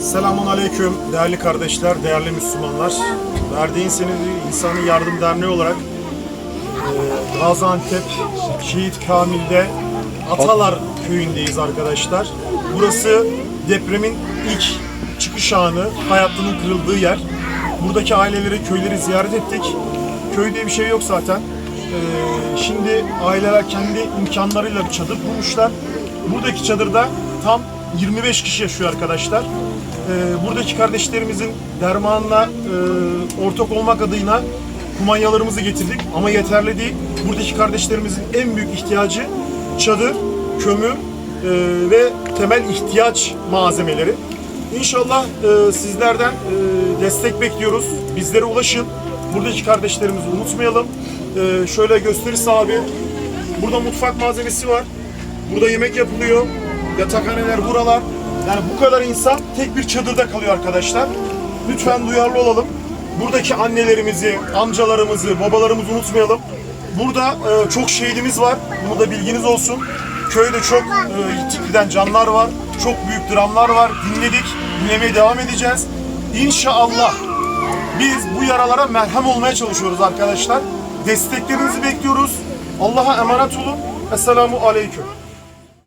Selamun Aleyküm değerli kardeşler, değerli Müslümanlar. Verdiğin Senedi İnsani Yardım Derneği olarak e, Gaziantep Şehit Kamil'de Atalar köyündeyiz arkadaşlar. Burası depremin ilk çıkış anı, hayatının kırıldığı yer. Buradaki aileleri, köyleri ziyaret ettik. Köyde bir şey yok zaten. E, şimdi aileler kendi imkanlarıyla bir çadır kurmuşlar. Buradaki çadırda tam 25 kişi yaşıyor arkadaşlar. Ee, buradaki kardeşlerimizin dermanına e, ortak olmak adına kumanyalarımızı getirdik ama yeterli değil. Buradaki kardeşlerimizin en büyük ihtiyacı çadır, kömür e, ve temel ihtiyaç malzemeleri. İnşallah e, sizlerden destek bekliyoruz. Bizlere ulaşın. Buradaki kardeşlerimizi unutmayalım. Şöyle gösterisi abi. Burada mutfak malzemesi var. Burada yemek yapılıyor. Yatakhaneler buralar. Yani bu kadar insan tek bir çadırda kalıyor arkadaşlar. Lütfen duyarlı olalım. Buradaki annelerimizi, amcalarımızı, babalarımızı unutmayalım. Burada e, çok şehidimiz var. Bunu da bilginiz olsun. Köyde çok e, giden canlar var. Çok büyük dramlar var. Dinledik. Dinlemeye devam edeceğiz. İnşallah biz bu yaralara merhem olmaya çalışıyoruz arkadaşlar. Desteklerinizi bekliyoruz. Allah'a emanet olun. Esselamu Aleyküm.